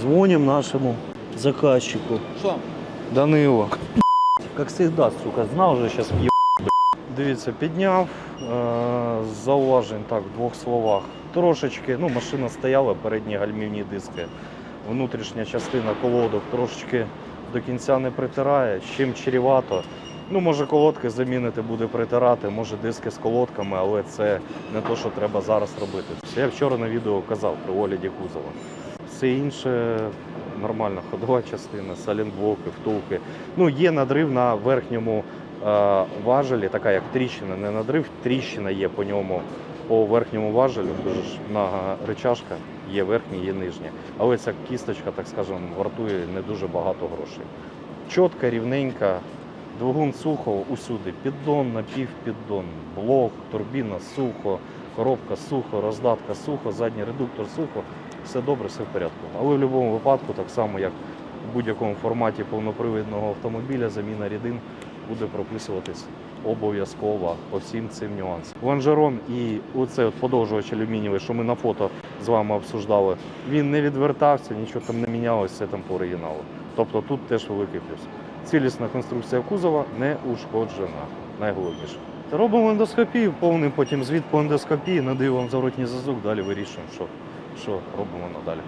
Звоним нашему заказчику. Що? Данило. Как всегда, сука, знав вже зараз в'їб. Дивіться, підняв е, з зауважень так, в двох словах. Трошечки, ну, машина стояла, передні гальмівні диски. Внутрішня частина колодок трошечки до кінця не притирає, з чим чрівато. Ну, може, колодки замінити буде притирати, може диски з колодками, але це не те, що треба зараз робити. Я вчора на відео казав при огляді кузова. Все інше нормальна ходова частина, салінблоки, втулки. Ну, є надрив на верхньому е, важелі, така як тріщина, не надрив, тріщина є по ньому по верхньому важелю, дуже нага речашка, є верхня, є нижня. Але ця кісточка, так скажемо, вартує не дуже багато грошей. Чітка, рівненька, двигун сухо усюди. Піддон, напівпіддон, блок, турбіна сухо, коробка сухо, роздатка сухо, задній редуктор сухо. Все добре, все в порядку. Але в будь-якому випадку, так само як в будь-якому форматі повнопривідного автомобіля, заміна рідин буде прописуватись обов'язково по всім цим нюансам. Лонжерон і оцей от подовжувач алюмінієвий, що ми на фото з вами обсуждали, він не відвертався, нічого там не мінялося, все там по оригіналу. Тобто тут теж великий плюс. Цілісна конструкція кузова не ушкоджена. Найголовніше. Робимо ендоскопію, повний потім звіт по ендоскопії, надаю вам зворотній зв'язок, далі вирішуємо, що, що робимо надалі.